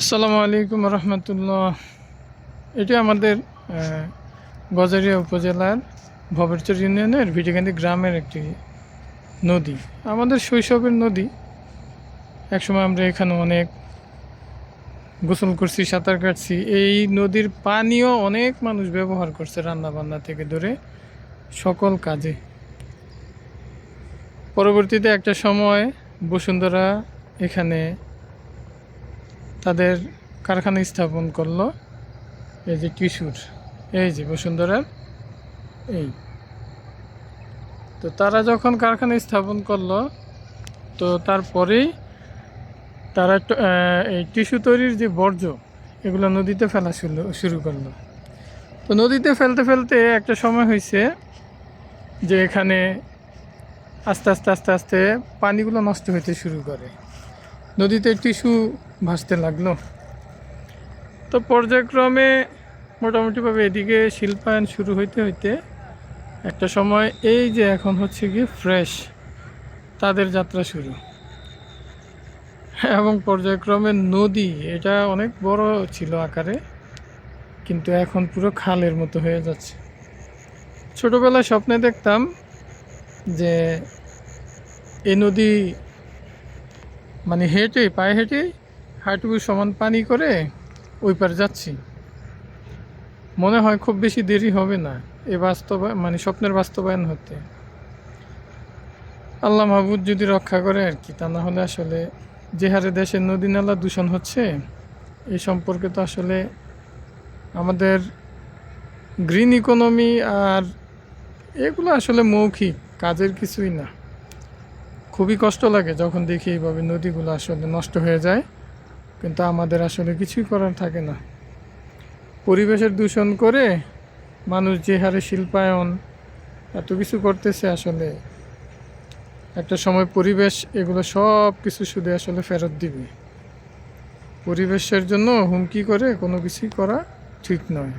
আসসালামু আলাইকুম রহমতুল্লাহ। এটি আমাদের গজারিয়া উপজেলার ভবেরচর ইউনিয়নের ভিটিকান্দি গ্রামের একটি নদী। আমাদের শৈশবের নদী, একসময় আমরা এখানে অনেক গোসল করছি, সাঁতার কাটছি। এই নদীর পানিও অনেক মানুষ ব্যবহার করছে রান্না বান্না থেকে ধরে সকল কাজে। পরবর্তীতে একটা সময় বসুন্ধরা এখানে তাদের কারখানা স্থাপন করল। এই যে টিস্যুর এই যে বসুন্ধরার এই। তো তারা যখন কারখানা স্থাপন করল, তো তারপরেই তারা এই টিস্যু তৈরির যে বর্জ্য, এগুলো নদীতে ফেলা শুরু শুরু করল। তো নদীতে ফেলতে ফেলতে একটা সময় হয়েছে যে এখানে আস্তে আস্তে আস্তে আস্তে পানিগুলো নষ্ট হতে শুরু করে। নদীতে টিস্যু ভাসতে লাগল। তো পর্যায়ক্রমে মোটামুটিভাবে এদিকে শিল্পায়ন শুরু হইতে হইতে একটা সময় এই যে এখন হচ্ছে কি ফ্রেশ তাদের যাত্রা শুরু। এবং পর্যায়ক্রমে নদী, এটা অনেক বড় ছিল আকারে, কিন্তু এখন পুরো খালের মতো হয়ে যাচ্ছে। ছোটোবেলায় স্বপ্নে দেখতাম যে এই নদী মানে হেঁটে, পায়ে হেঁটে হাঁটুকু সমান পানি করে ওই পার যাচ্ছি। মনে হয় খুব বেশি দেরি হবে না, এ বাস্তবায়ন মানে স্বপ্নের বাস্তবায়ন হতে। আল্লাহ মাহবুদ যদি রক্ষা করে আর কি, তা না হলে আসলে যে হারে দেশের নদী নালা দূষণ হচ্ছে এই সম্পর্কে তো আসলে আমাদের গ্রিন ইকোনমি আর এগুলো আসলে মৌখিক, কাজের কিছুই না। খুবই কষ্ট লাগে যখন দেখি এইভাবে নদীগুলো আসলে নষ্ট হয়ে যায়, কিন্তু আমাদের আসলে কিছুই করার থাকে না। পরিবেশের দূষণ করে মানুষ যে হারে শিল্পায়ন এত কিছু করতেছে আসলে, একটা সময় পরিবেশ এগুলো সব কিছু শুধু আসলে ফেরত দিবে। পরিবেশের জন্য হুমকি করে কোনো কিছুই করা ঠিক নয়।